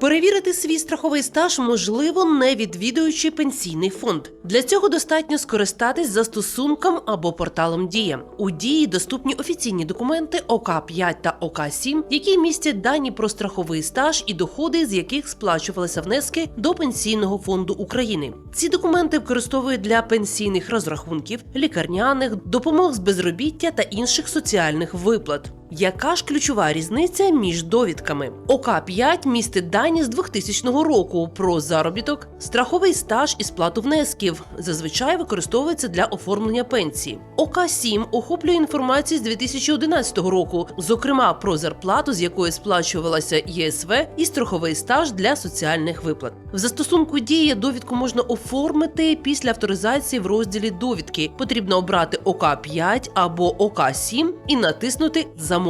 Перевірити свій страховий стаж можливо, не відвідуючи пенсійний фонд. Для цього достатньо скористатись застосунком або порталом Дія. У дії доступні офіційні документи ОК 5 та ОК 7 які містять дані про страховий стаж і доходи, з яких сплачувалися внески до пенсійного фонду України. Ці документи використовують для пенсійних розрахунків, лікарняних, допомог з безробіття та інших соціальних виплат. Яка ж ключова різниця між довідками? ОК 5 містить дані з 2000 року про заробіток, страховий стаж і сплату внесків. Зазвичай використовується для оформлення пенсії. ОК 7 охоплює інформацію з 2011 року, зокрема про зарплату, з якої сплачувалася ЄСВ, і страховий стаж для соціальних виплат. В застосунку дія довідку можна оформити після авторизації в розділі довідки. Потрібно обрати ОК 5 або ОК 7 і натиснути Замовити.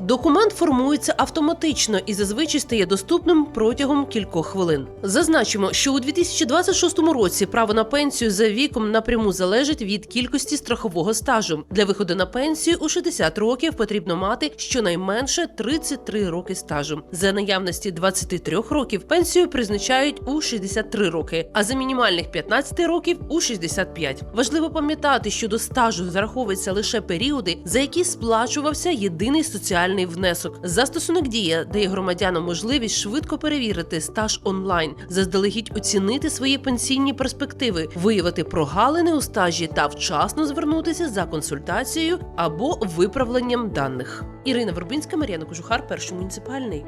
Документ формується автоматично і зазвичай стає доступним протягом кількох хвилин. Зазначимо, що у 2026 році право на пенсію за віком напряму залежить від кількості страхового стажу. Для виходу на пенсію у 60 років потрібно мати щонайменше 33 роки стажу. За наявності 23 років пенсію призначають у 63 роки, а за мінімальних 15 років у 65. Важливо пам'ятати, що до стажу зараховуються лише періоди, за які сплачувався єдиний соціальний внесок. Застосунок дія дає громадянам можливість швидко перевірити стаж онлайн, заздалегідь оцінити свої пенсійні перспективи, виявити прогалини у стажі та вчасно звернутися за консультацією або виправленням даних. Ірина Вербинська, Мар'яна Кожухар, перший муніципальний.